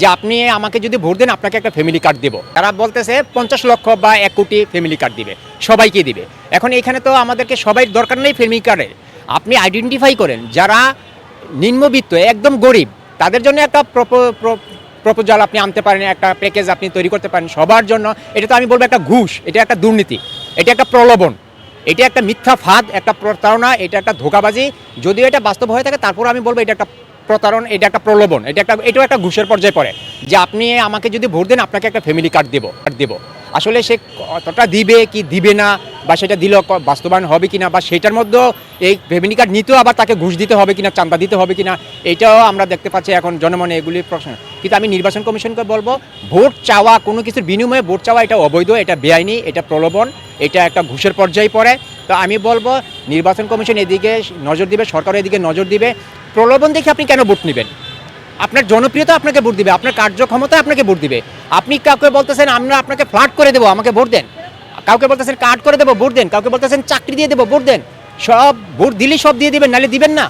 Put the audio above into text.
যে আপনি আমাকে যদি ভোট দেন, আপনাকে একটা ফ্যামিলি কার্ড দেবো। তারা বলতেছে, পঞ্চাশ লক্ষ বা এক কোটি ফ্যামিলি কার্ড দিবে। সবাইকে দিবে। এখন এখানে তো আমাদেরকে সবাই দরকার নেই ফ্যামিলি কার্ডের আপনি আইডেন্টিফাই করেন, যারা নিম্নবিত্ত, একদম গরিব, তাদের জন্য একটা প্রপোজাল আপনি আনতে পারেন, একটা প্যাকেজ আপনি তৈরি করতে পারেন সবার জন্য। এটা তো আমি বলব একটা ঘুষ, এটা একটা দুর্নীতি, এটা একটা প্রলোভন, এটা একটা মিথ্যা ফাঁদ, একটা প্রতারণা, এটা একটা ধোকাবাজি। যদিও এটা বাস্তব হয়ে থাকে, তারপর আমি বলব এটা একটা প্রতারণ, এটা একটা প্রলোভন, এটা একটা, এটাও একটা ঘুষের পর্যায়ে পড়ে যে আপনি আমাকে যদি ভোট দেন, আপনাকে একটা ফ্যামিলি কার্ড দেবো কার্ড দেবো। আসলে সে কতটা দিবে, কি দিবে না, বা সেটা দিল বাস্তবায়ন হবে কি না বা সেটার মধ্যেও এই ফ্যামিলি কার্ড নিতেও আবার তাকে ঘুষ দিতে হবে কিনা, চান্দা দিতে হবে কিনা, এটাও আমরা দেখতে পাচ্ছি এখন জনমনে এগুলি প্রশ্ন। কিন্তু আমি নির্বাচন কমিশনকে বলব, ভোট চাওয়া কোনো কিছুর বিনিময়ে ভোট চাওয়া এটা অবৈধ, এটা বেআইনি, এটা প্রলোভন, এটা একটা ঘুষের পর্যায়ে পড়ে। তো আমি বলব, নির্বাচন কমিশন এদিকে নজর দিবে, সরকার এদিকে নজর দিবে। প্রলোভন দেখে আপনি কেন ভোট নেবেন? আপনার জনপ্রিয়তা আপনাকে ভোট দিবে, আপনার কার্যক্ষমতা আপনাকে ভোট দিবে। আপনি কাউকে বলতেছেন, আমরা আপনাকে ফ্লাট করে দেবো, আমাকে ভোট দেন। কাউকে বলতেছেন, কার্ড করে দেবো, ভোট দেন। কাউকে বলতেছেন, চাকরি দিয়ে দেবো, ভোট দেন। সব ভোট দিলেই সব দিয়ে দিবেন, নাহলে দিবেন না।